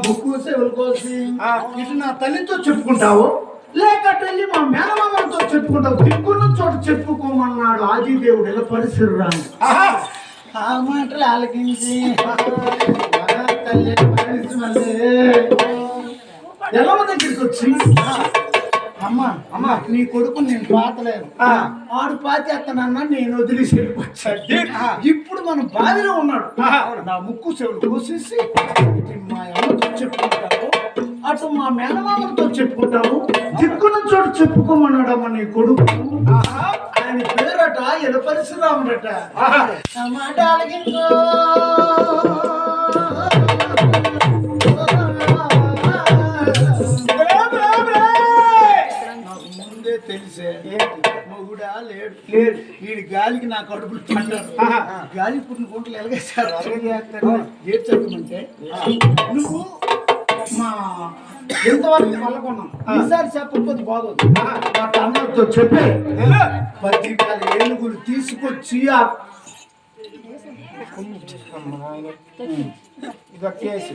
ముక్కు చెవులు కోసి ఇటు నా తల్లితో చెప్పుకుంటావు లేక తల్లి మా మేనమామతో చెప్పుకుంటావు దిక్కున్న చోట చెప్పుకోమన్నాడు ఆదిదేవుడు. ఎలా పరిసరు రాను ఆ మాటలు ఆలకించి తల్లి ఎల్లమ్మ దగ్గరికి వచ్చి? అమ్మ అమ్మ. నీ కొడుకు నేను పాతలేదు. ఆడు పాతేస్తానన్నా నేను వదిలేసి ఇప్పుడు మన బావిలో ఉన్నాడు. నా ముక్కు చెవులు కోసేసి మా అమ్మతో చెప్పుకుంటావు అటు మా మేనమామతో చెప్పుకుంటావు దిక్కున చోటు చెప్పుకోమన్నాడమ్మ నీ కొడుకు. ఆయన పేరట ఎల పరిశ్రాముడట ఆ తెలిసే. మొగుడా లేడు. లేడు. వీడి గాలికి నా కడుపులు గాలి పుట్టిన గుంటలు ఎలాగేశారు ఏం చెప్పమంటే నువ్వు మా ఎంతవరకు పల్లకొన్నాం ఈసారి చెప్పకపోతే బాగోదు తమ్ముడితో చెప్పి. పత్రికలు ఏనుగులు తీసుకొచ్చి ఆ ఇక కేసు.